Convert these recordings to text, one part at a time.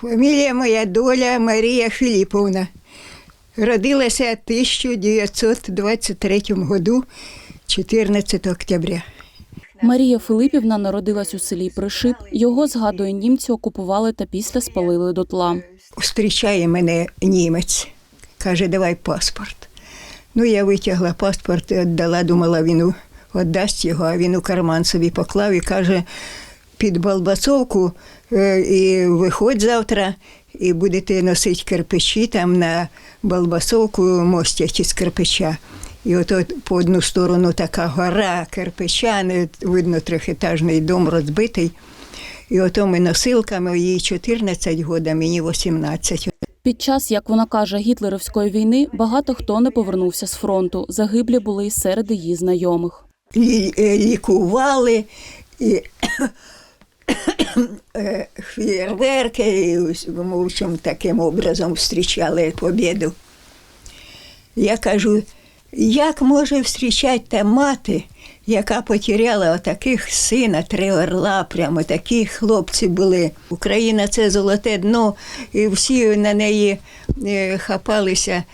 Фамілія моя доля Марія Філіповна. Родилася 1923 году, 14 октября. Марія Филипівна народилась у селі Пришип. Його, згадує, німці окупували та після спалили дотла. Зустрічає мене німець, каже, давай паспорт. Ну, я витягла паспорт, віддала, думала, він віддасть його, а він у карман собі поклав і каже, під балбасовку е, і виходь завтра, і будете носити кирпичі там на балбасовку мостять із кирпича. І от, от по одну сторону така гора кирпича, не видно трьохетажний дом розбитий. І отими носилками їй 14 років, мені 18. Під час, як вона каже, гітлерівської війни багато хто не повернувся з фронту. Загиблі були серед її знайомих. Е, лікували, і е, фєрверки, і общем, таким образом зустрічали побіду. Я кажу, як може зустрічати та мати, яка потеряла отаких сина, три орла, прямо такі хлопці були. Україна це золоте дно, і всі на неї е, хапалися.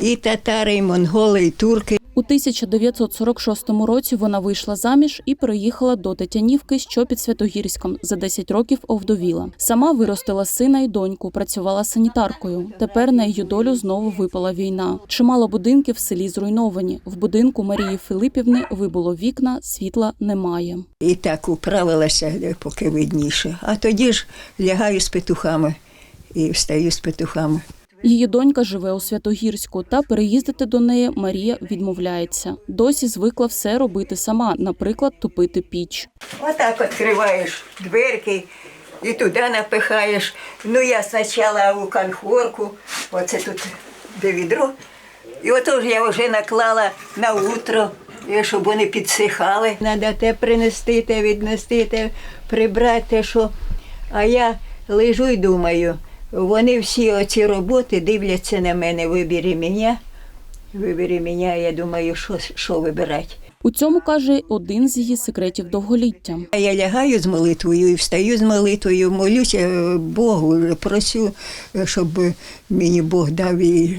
І татари, і монголи, і турки. У 1946 році вона вийшла заміж і переїхала до Тетянівки, що під Святогірськом. За 10 років овдовіла. Сама виростила сина і доньку, працювала санітаркою. Тепер на її долю знову випала війна. Чимало будинків в селі зруйновані. В будинку Марії Филипівни вибуло вікна, світла немає. І так управилася, е, поки видніше. А тоді ж лягаю з петухами і встаю з петухами. Її донька живе у Святогірську, та переїздити до неї Марія відмовляється. Досі звикла все робити сама, наприклад, топити піч. Отак відкриваєш дверки і туди напихаєш. Ну, я спочатку у конхорку, оце тут де відро. І ото ж я вже наклала на утро, щоб вони підсихали. Треба те принести, те віднести, те прибрати, те, що. А я лежу і думаю, вони всі оці роботи дивляться на мене, вибери мене, вибери мене, я думаю, що, що вибирати. У цьому каже один з її секретів довголіття. Я лягаю з молитвою і встаю з молитвою, молюся е, Богу, просю, щоб мені Бог дав і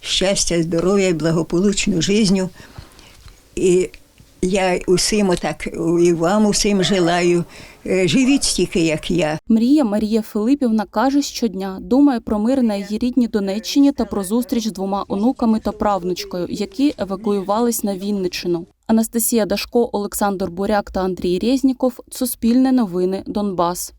щастя, здоров'я, і благополучну життя. І я усім отак, і вам усім желаю. е, Живіть стільки, як я. Мрія Марія Филипівна каже щодня, думає про мир на її рідній Донеччині та про зустріч з двома онуками та правнучкою, які евакуювались на Вінниччину. Анастасія Дашко, Олександр Буряк та Андрій Резніков. Суспільне новини Донбас.